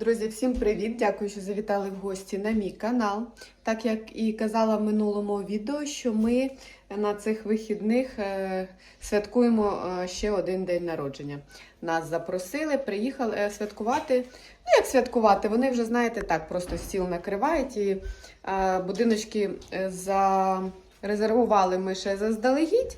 Друзі, всім привіт! Дякую, що завітали в гості на мій канал. Так як і казала в минулому відео, що ми на цих вихідних е, святкуємо е, ще один день народження. Нас запросили, приїхали е, святкувати. Ну, як святкувати? Вони вже, знаєте, так, просто стіл накривають і будиночки зарезервували ми ще заздалегідь.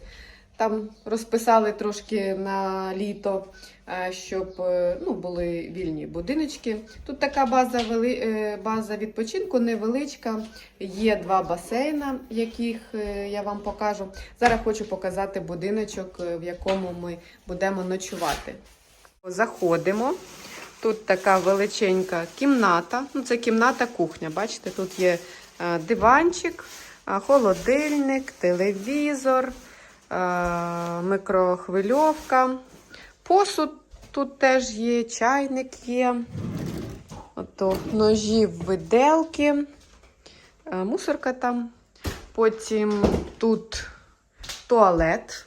Там розписали трошки на літо, е, щоб е, ну, були вільні будиночки. Тут така база, е, база відпочинку невеличка. Є два басейна, яких я вам покажу. Зараз хочу показати будиночок, в якому ми будемо ночувати. Заходимо. Тут така величенька кімната. Ну, це кімната кухня. Бачите, тут є диванчик, холодильник, телевізор е, микрохвильовка. Посуд тут теж є, чайник є. Ото ножі, виделки, е, мусорка там. Потім тут туалет.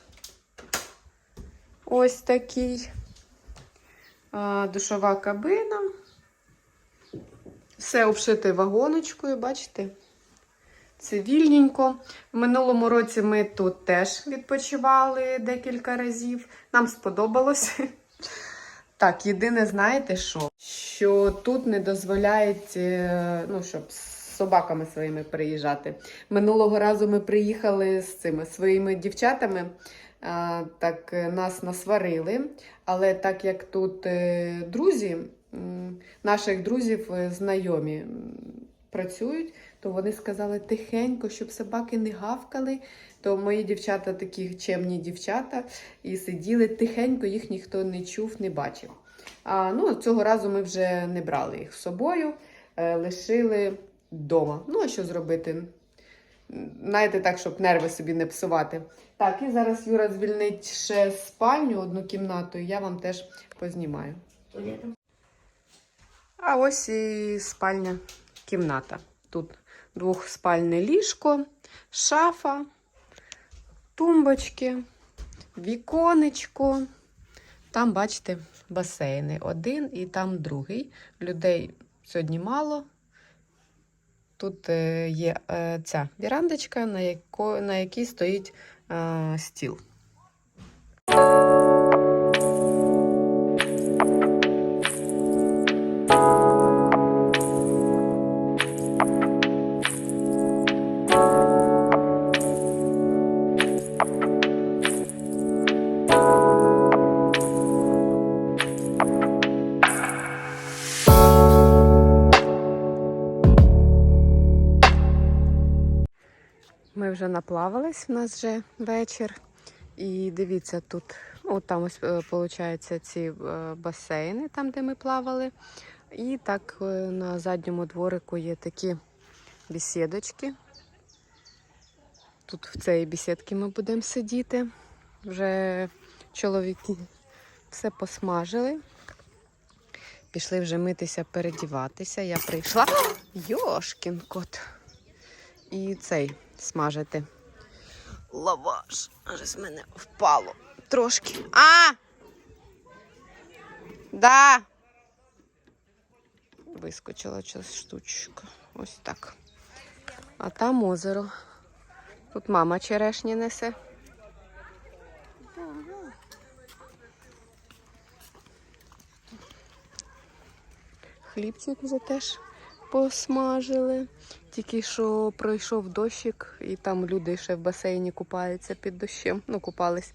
Ось такий. Е, Душова кабина. Все обшите вагоночкою, бачите? Цивільненько. В минулому році ми тут теж відпочивали декілька разів. Нам сподобалось. Так, єдине, знаєте що? Що тут не дозволяють, е, ну, щоб з собаками своїми приїжджати. Минулого разу ми приїхали з цими своїми дівчатами. Так е, нас насварили, але так як тут е, друзі, наших друзів е, знайомі працюють, то вони сказали тихенько, щоб собаки не гавкали. То мої дівчата такі чемні дівчата, і сиділи тихенько, їх ніхто не чув, не бачив. А, ну, цього разу ми вже не брали їх з собою, е, лишили вдома. Ну, а що зробити? Знаєте, так, щоб нерви собі не псувати. Так, і зараз Юра звільнить ще спальню, одну кімнату, і я вам теж познімаю. А ось і спальня кімната. Тут двохспальне ліжко, шафа, тумбочки, віконечко. Там, бачите, басейни. Один і там другий. Людей сьогодні мало. Тут е, є е, ця вірандочка, на, якій стоїть е, стіл. Вже наплавались, в нас вже вечір. І дивіться, тут, ну там ось виходить ці е, басейни, там, де ми плавали. І так е, на задньому дворику є такі бесідочки. Тут в цій бесідці ми будемо сидіти. Вже чоловіки все посмажили. Пішли вже митися, передіватися. Я прийшла. Йошкін кот. І цей смажити. Лаваш. Аж з мене впало трошки. А! Да. Вискочила ця штучка. Ось так. А там озеро. Тут мама черешні несе. Хлібчик вже теж посмажили. Тільки що пройшов дощик, і там люди ще в басейні купаються під дощем. Ну, купались.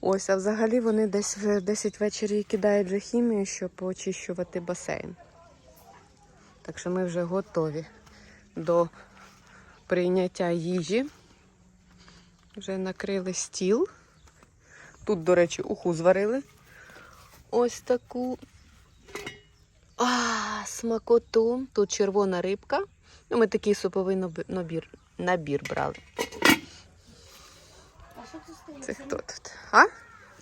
Ось, а взагалі вони десь в 10 вечора кидають вже хімію, щоб очищувати басейн. Так що ми вже готові до прийняття їжі. Вже накрили стіл. Тут, до речі, уху зварили. Ось таку а, смакоту. Тут червона рибка. Ну, ми такий суповий набір, набір, брали. А що це з крильцем? Це хто тут? А?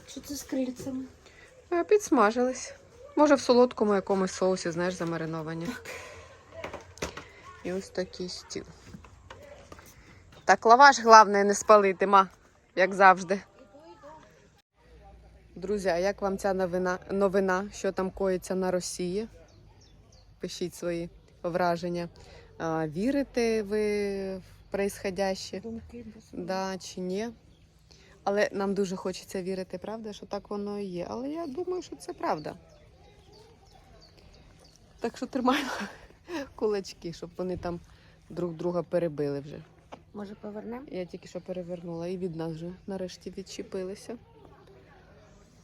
Що це з крильцем? А, Підсмажились. Може, в солодкому якомусь соусі, знаєш, замариновані. І ось такий стіл. Так, лаваш, головне, не спалити, ма, як завжди. Друзі, а як вам ця новина, новина, що там коїться на Росії? Пишіть свої враження. А, вірите ви в происходяще? Думки Да, чи ні? Але нам дуже хочеться вірити, правда, що так воно і є. Але я думаю, що це правда. Так що тримаємо кулачки, щоб вони там друг друга перебили вже. Може повернемо? Я тільки що перевернула і від нас вже нарешті відчепилися.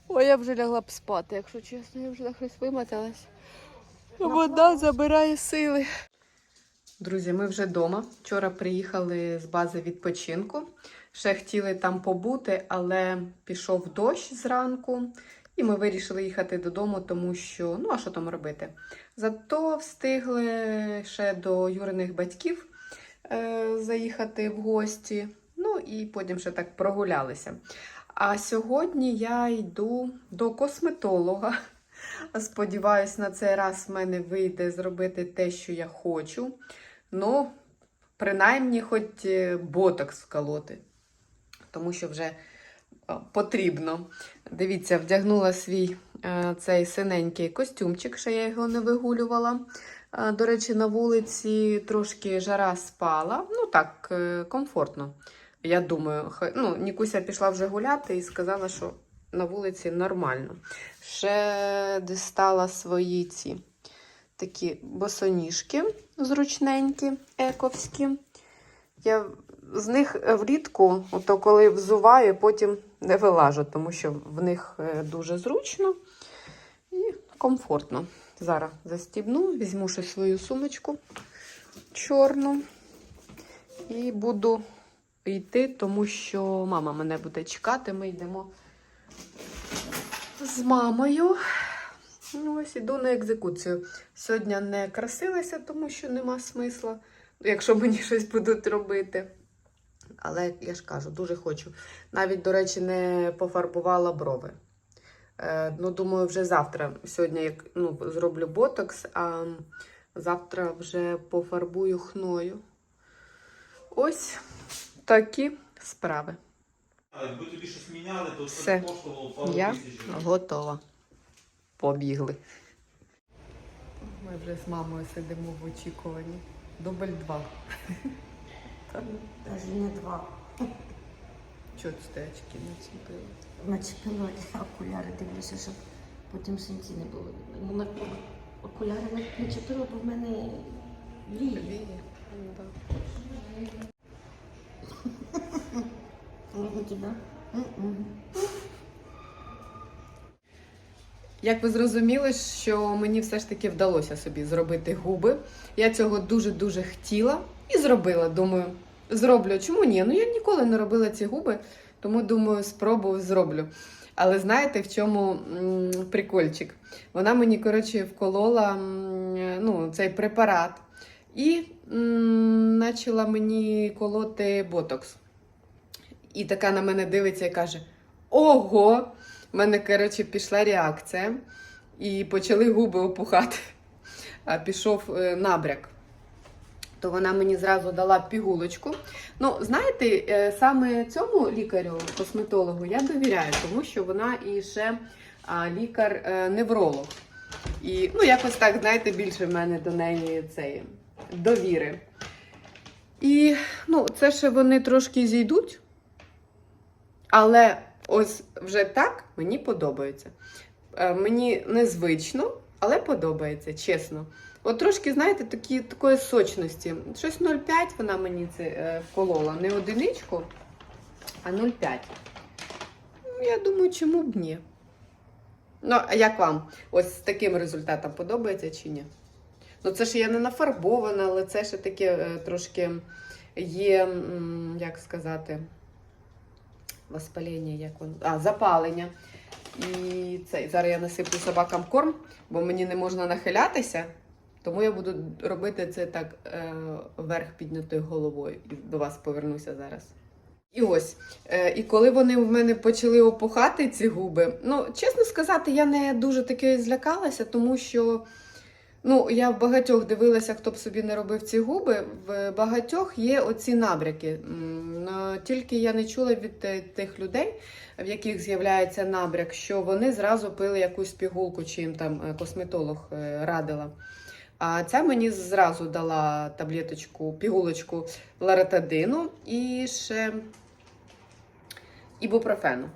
Ой, я вже лягла б спати, якщо чесно, я вже нахрись вимоталась. Вода забирає сили. Друзі, ми вже вдома. Вчора приїхали з бази відпочинку. Ще хотіли там побути, але пішов дощ зранку, і ми вирішили їхати додому, тому що ну а що там робити? Зато встигли ще до Юриних батьків е, заїхати в гості. Ну і потім ще так прогулялися. А сьогодні я йду до косметолога. Сподіваюсь, на цей раз в мене вийде зробити те, що я хочу. Ну, принаймні, хоч е, ботокс вколоти, тому що вже потрібно. Дивіться, вдягнула свій е, цей синенький костюмчик, ще я його не вигулювала. Е, До речі, на вулиці трошки жара спала. Ну так, е, комфортно. Я думаю, ну, Нікуся пішла вже гуляти і сказала, що на вулиці нормально. Ще дістала свої ці такі босоніжки зручненькі, ековські. Я з них влітку, ото коли взуваю, потім не вилажу, тому що в них е, дуже зручно і комфортно. Зараз застібну, візьму ще свою сумочку чорну і буду йти, тому що мама мене буде чекати. Ми йдемо з мамою. Ну, ось іду на екзекуцію. Сьогодні не красилася, тому що нема смисла, якщо мені щось будуть робити. Але я ж кажу, дуже хочу. Навіть, до речі, не пофарбувала брови. Е, ну, думаю, вже завтра. Сьогодні як ну, зроблю ботокс, а завтра вже пофарбую хною. Ось такі справи. Якби тобі щось міняли, то Все. коштувало пару Я тисяч. готова. Побігли. Ми вже з мамою сидимо в очікуванні. Дубль два. Навіть не два. Чого ти очки націпили? Начепила окуляри, дивлюся, щоб потім синці не було. Ну, на окуляри не- начепила, бо в мене вії. Вії? Ну, да. Як ви зрозуміли, що мені все ж таки вдалося собі зробити губи. Я цього дуже-дуже хотіла і зробила. Думаю, зроблю. Чому ні? Ну я ніколи не робила ці губи, тому думаю, спробую зроблю. Але знаєте, в чому прикольчик? Вона мені, коротше, вколола ну, цей препарат і почала мені колоти ботокс. І така на мене дивиться і каже: Ого! У мене, коротше, пішла реакція, і почали губи опухати. А пішов е, набряк. То вона мені зразу дала пігулочку. Ну, знаєте, е, саме цьому лікарю, косметологу, я довіряю, тому що вона і ще лікар-невролог. І ну, якось так, знаєте, більше в мене до неї цей, довіри. І ну, це ще вони трошки зійдуть. Але ось вже так мені подобається. Е, Мені незвично, але подобається, чесно. От трошки, знаєте, такі, такої сочності. Щось 0,5 вона мені це е, вколола. Не одиничку, а 0,5. Ну, Я думаю, чому б ні. Ну, а як вам? Ось з таким результатом подобається чи ні? Ну, це ж я не нафарбована, але це ще таке е, трошки є, як сказати, воспалення, як воно. А, запалення. І це, зараз я насиплю собакам корм, бо мені не можна нахилятися. Тому я буду робити це так е, вверх піднятою головою. І до вас повернуся зараз. І ось, е, і коли вони в мене почали опухати ці губи, ну, чесно сказати, я не дуже таки злякалася, тому що ну, я в багатьох дивилася, хто б собі не робив ці губи. В багатьох є оці набряки. Тільки я не чула від тих людей, в яких з'являється набряк, що вони зразу пили якусь пігулку, чи їм там е, косметолог е, радила. А ця мені зразу дала таблеточку, пігулочку ларатадину і ще ібупрофену.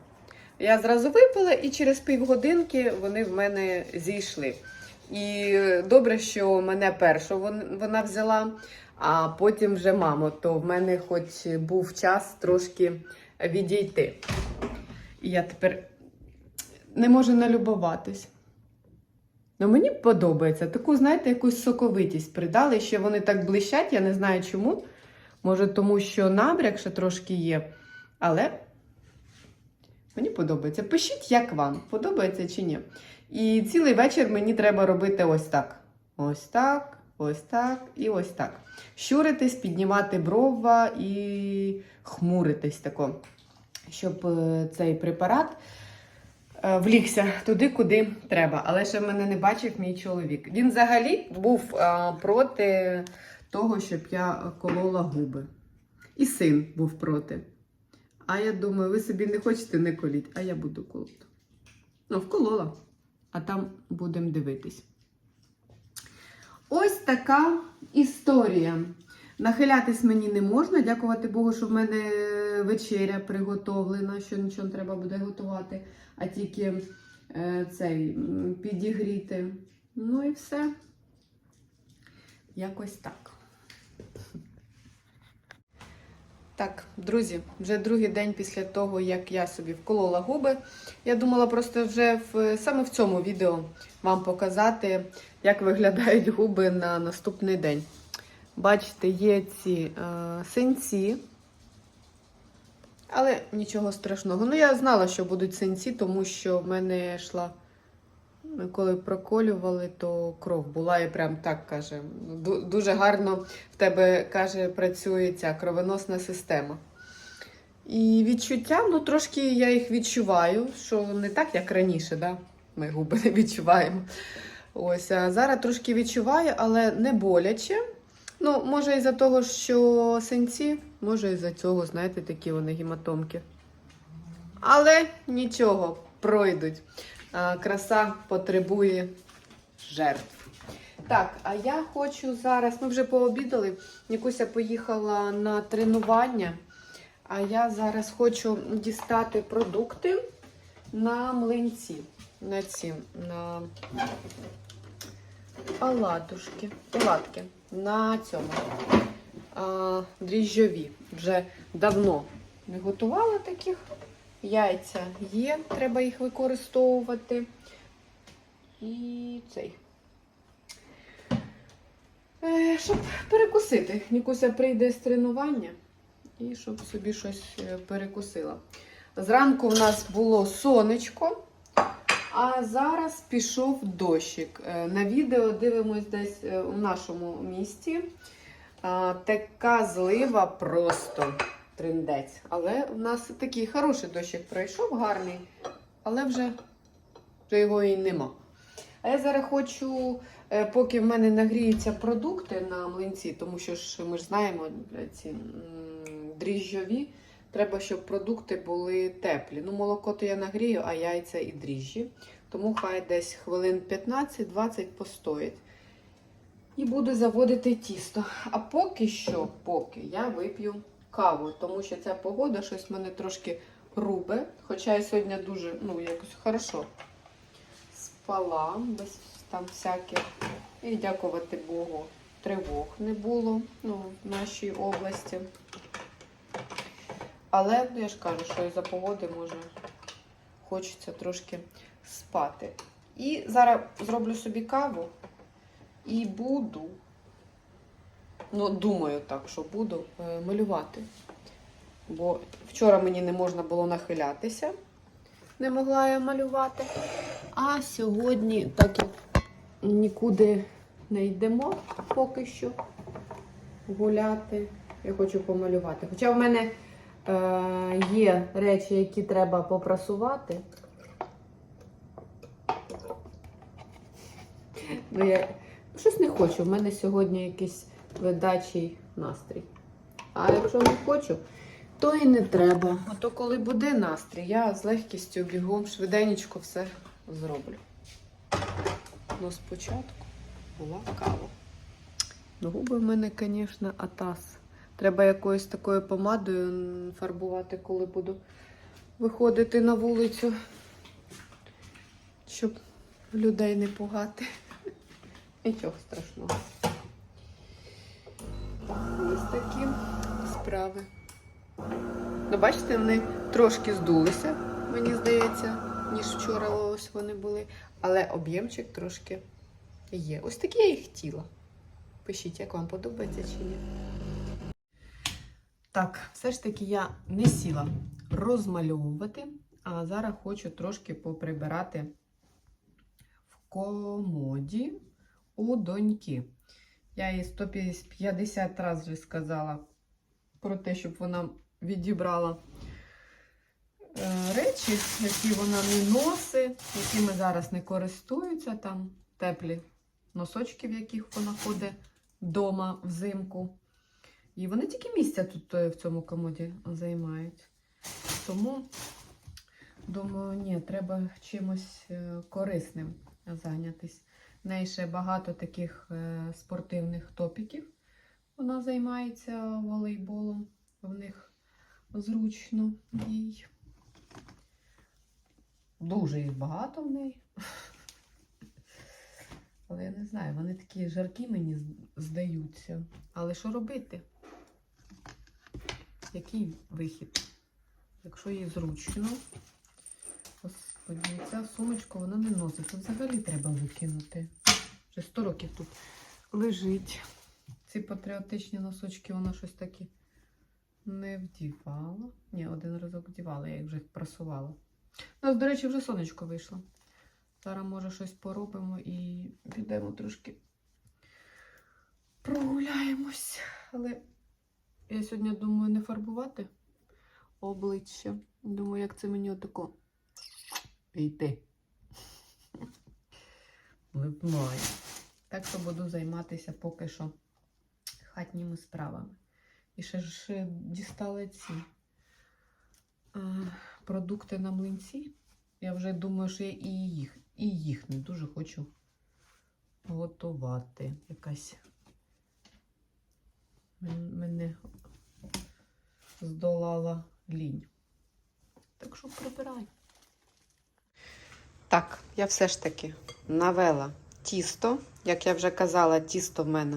Я зразу випила, і через півгодинки вони в мене зійшли. І добре, що мене першу вона взяла, а потім вже маму, то в мене хоч був час трошки відійти. І я тепер не можу налюбуватись. Ну, мені подобається. Таку, знаєте, якусь соковитість придали. Ще вони так блищать, я не знаю чому. Може, тому що набряк ще трошки є. Але мені подобається. Пишіть, як вам, подобається чи ні. І цілий вечір мені треба робити ось так. Ось так, ось так і ось так. Щуритись, піднімати брова і хмуритись тако, щоб е, цей препарат е, влігся туди, куди треба. Але ще мене не бачив мій чоловік. Він взагалі був е, проти того, щоб я колола губи. І син був проти. А я думаю, ви собі не хочете не коліть, а я буду колоти. Ну, вколола. А там будемо дивитись. Ось така історія. Нахилятись мені не можна. Дякувати Богу, що в мене вечеря приготовлена, що нічого не треба буде готувати, а тільки е, цей підігріти. Ну і все. Якось так. Так, друзі, вже другий день після того, як я собі вколола губи. Я думала просто вже в, саме в цьому відео вам показати, як виглядають губи на наступний день. Бачите, є ці е, синці, але нічого страшного. Ну, я знала, що будуть синці, тому що в мене йшла, коли проколювали, то кров була і прям так каже. Дуже гарно в тебе каже, працює ця кровоносна система. І відчуття, ну трошки я їх відчуваю, що не так, як раніше, да? ми губи не відчуваємо. Ось, а зараз трошки відчуваю, але не боляче. Ну, може, із-за того, що синці, може, із-за цього, знаєте, такі вони гематомки. Але нічого, пройдуть. Краса потребує жертв. Так, а я хочу зараз. Ми вже пообідали. Нікуся поїхала на тренування. А я зараз хочу дістати продукти на млинці. На ці, на оладушки, оладки. На цьому. А, дріжджові. Вже давно не готувала таких. Яйця є, треба їх використовувати. І цей. Е, щоб перекусити. Нікуся прийде з тренування і щоб собі щось е, перекусила. Зранку в нас було сонечко, а зараз пішов дощик. Е, На відео дивимось десь у нашому місті. Така злива просто триндець. Але у нас такий хороший дощик пройшов, гарний, але вже, вже його і нема. А я зараз хочу, е, поки в мене нагріються продукти на млинці, тому що ж ми ж знаємо ці дріжджові, треба, щоб продукти були теплі. Ну, молоко то я нагрію, а яйця і дріжджі. Тому хай десь хвилин 15-20 постоять. І буду заводити тісто. А поки що, поки я вип'ю каву, тому що ця погода щось мене трошки рубе. Хоча я сьогодні дуже, ну, якось хорошо спала, без там всяких. І дякувати Богу, тривог не було ну, в нашій області. Але ну, я ж кажу, що із-за погоди може хочеться трошки спати. І зараз зроблю собі каву і буду, ну, думаю так, що буду е, малювати. Бо вчора мені не можна було нахилятися, не могла я малювати. А сьогодні, так як нікуди не йдемо поки що гуляти, я хочу помалювати. Хоча в мене е, є речі, які треба попрасувати. Ну, я щось не хочу. В мене сьогодні якийсь ледачий настрій. А якщо не хочу, то і не треба. А то коли буде настрій, я з легкістю бігом швиденько все зроблю. Ну, спочатку була кава. Ну, Губи в мене, звісно, атас. Треба якоюсь такою помадою фарбувати, коли буду виходити на вулицю, щоб людей не пугати. Нічого страшного. Ось такі справи. Ну, бачите, вони трошки здулися, мені здається, ніж вчора ось вони були. Але об'ємчик трошки є. Ось такі я і хотіла. Пишіть, як вам подобається чи ні. Так, все ж таки я не сіла розмальовувати, а зараз хочу трошки поприбирати в комоді у доньки. Я їй 150 разів сказала про те, щоб вона відібрала е, речі, які вона не носить, якими зараз не користуються, там теплі носочки, в яких вона ходить вдома взимку. І вони тільки місця тут е, в цьому комоді займають. Тому, думаю, ні, треба чимось е, корисним зайнятися. В неї ще багато таких е, спортивних топіків. Вона займається волейболом. В них зручно їй. Дуже їх багато в неї. Але я не знаю, вони такі жаркі мені здаються. Але що робити? Який вихід? Якщо їй зручно. Господи, ця сумочка вона не носить. Це взагалі треба викинути. Вже 100 років тут лежить. Ці патріотичні носочки вона щось такі не вдівала. Ні, один разок вдівала, я їх вже прасувала. У нас, до речі, вже сонечко вийшло. Зараз, може, щось поробимо і підемо трошки прогуляємось. Але я сьогодні думаю не фарбувати обличчя. Думаю, як це мені отако йти. Не. Так що буду займатися поки що хатніми справами. І ще ж дістали ці е, продукти на млинці. Я вже думаю, що я і їх, і їх не дуже хочу готувати. Якась мене здолала лінь. Так що прибирай. Так, я все ж таки навела тісто. Як я вже казала, тісто в мене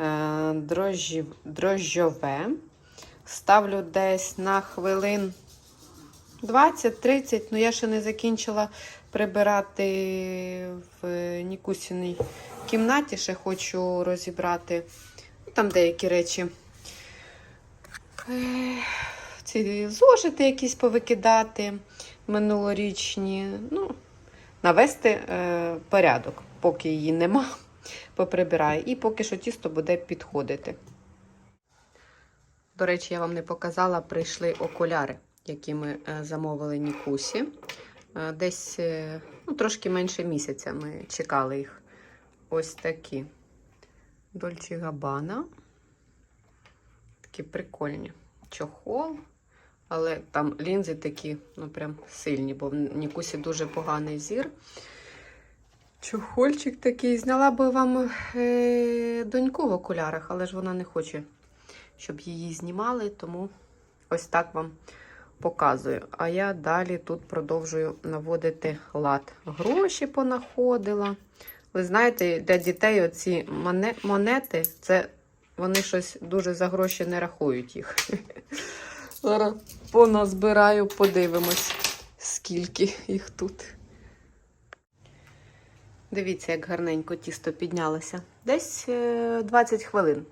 е, дрожжів, дрожжове. Ставлю десь на хвилин 20-30, ну я ще не закінчила прибирати в Нікусіній кімнаті, ще хочу розібрати там деякі речі. Е, Ці зошити якісь повикидати минулорічні. Ну, навести е, порядок, поки її нема, поприбираю. І поки що тісто буде підходити. До речі, я вам не показала, прийшли окуляри, які ми е, замовили Нікусі. Е, Десь ну, трошки менше місяця ми чекали їх. Ось такі. Дольче Габана. Такі прикольні. Чохол. Але там лінзи такі, ну прям сильні, бо в Нікусі дуже поганий зір. Чохольчик такий. Зняла би вам е, доньку в окулярах, але ж вона не хоче, щоб її знімали, тому ось так вам показую. А я далі тут продовжую наводити лад. Гроші понаходила. Ви знаєте, для дітей оці монети, це вони щось дуже за гроші не рахують їх. Зараз поназбираю, подивимось, скільки їх тут. Дивіться, як гарненько тісто піднялося. Десь е, 20 хвилин.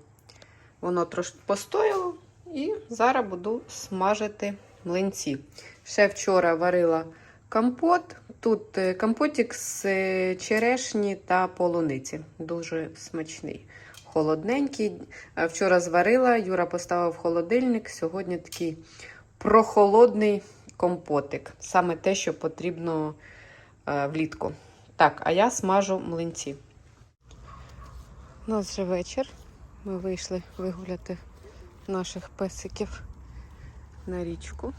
Воно трошки постояло і зараз буду смажити млинці. Ще вчора варила компот. Тут е, компотик з е, черешні та полуниці. Дуже смачний. Холодненький. Е, Вчора зварила, Юра поставив холодильник. Сьогодні такий прохолодний компотик. Саме те, що потрібно е, влітку. Так, а я смажу млинці. У нас вже вечір. Ми вийшли вигуляти наших песиків на річку.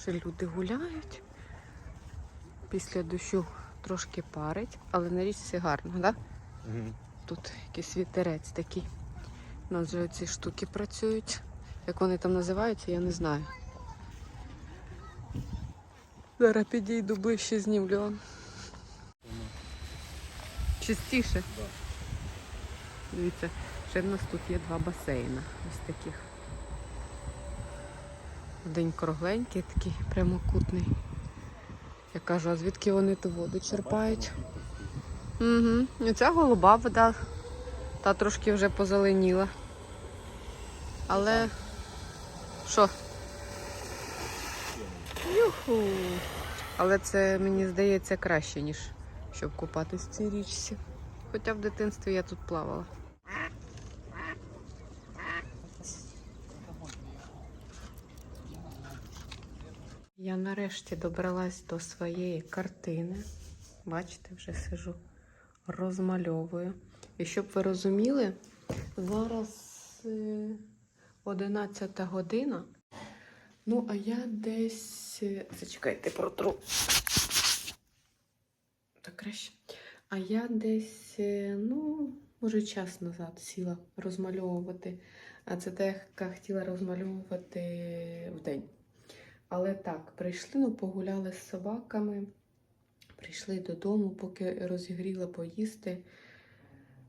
Ще люди гуляють. Після дощу трошки парить, але на річці гарно, так? Да? Тут якийсь вітерець такий. У нас вже ці штуки працюють. Як вони там називаються, я не знаю. Зараз підійду ближче знімлю вам. Чистіше. Дивіться, ще в нас тут є два басейни. Ось таких. Один кругленький, такий прямокутний. Я кажу, а звідки вони ту воду черпають? Угу. І ця голуба вода. Та трошки вже позеленіла. Але що? Юху. Але це мені здається краще, ніж щоб купатись в цій річці. Хоча в дитинстві я тут плавала. Я нарешті добралась до своєї картини. Бачите, вже сижу, розмальовую. І щоб ви розуміли, зараз е, 11 година. Ну, а я десь. е, Зачекайте, протру. Так краще. А я десь, е, ну, може, час назад сіла розмальовувати. А це те, яка хотіла розмальовувати вдень. Але так, прийшли, ну, погуляли з собаками, прийшли додому, поки розігріла поїсти.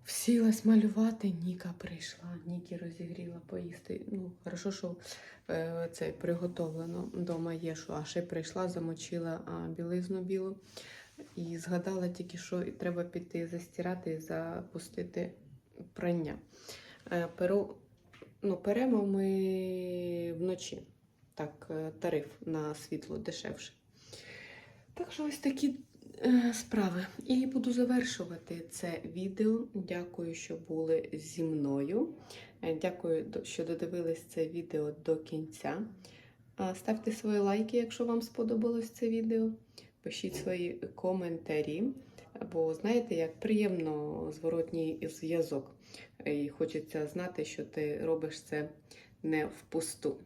Всілась малювати, Ніка прийшла, Нікі розігріла поїсти. Ну, хорошо, що е, це приготовлено вдома є, що а ще прийшла, замочила а, білизну білу і згадала тільки, що треба піти застирати і запустити прання. Е, перу, ну, перемо ми вночі. Так, е, тариф на світло дешевше. Так що ось такі справи. І буду завершувати це відео. Дякую, що були зі мною. Е, Дякую, що додивились це відео до кінця. Ставте свої лайки, якщо вам сподобалось це відео. Пишіть свої коментарі. Бо знаєте, як приємно зворотній зв'язок. І хочеться знати, що ти робиш це не впусту.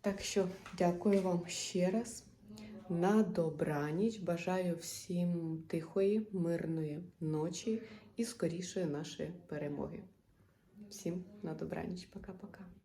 Так що дякую вам ще раз. На добраніч. Бажаю всім тихої, мирної ночі і скорішої нашої перемоги. Всім на добраніч. Пока-пока.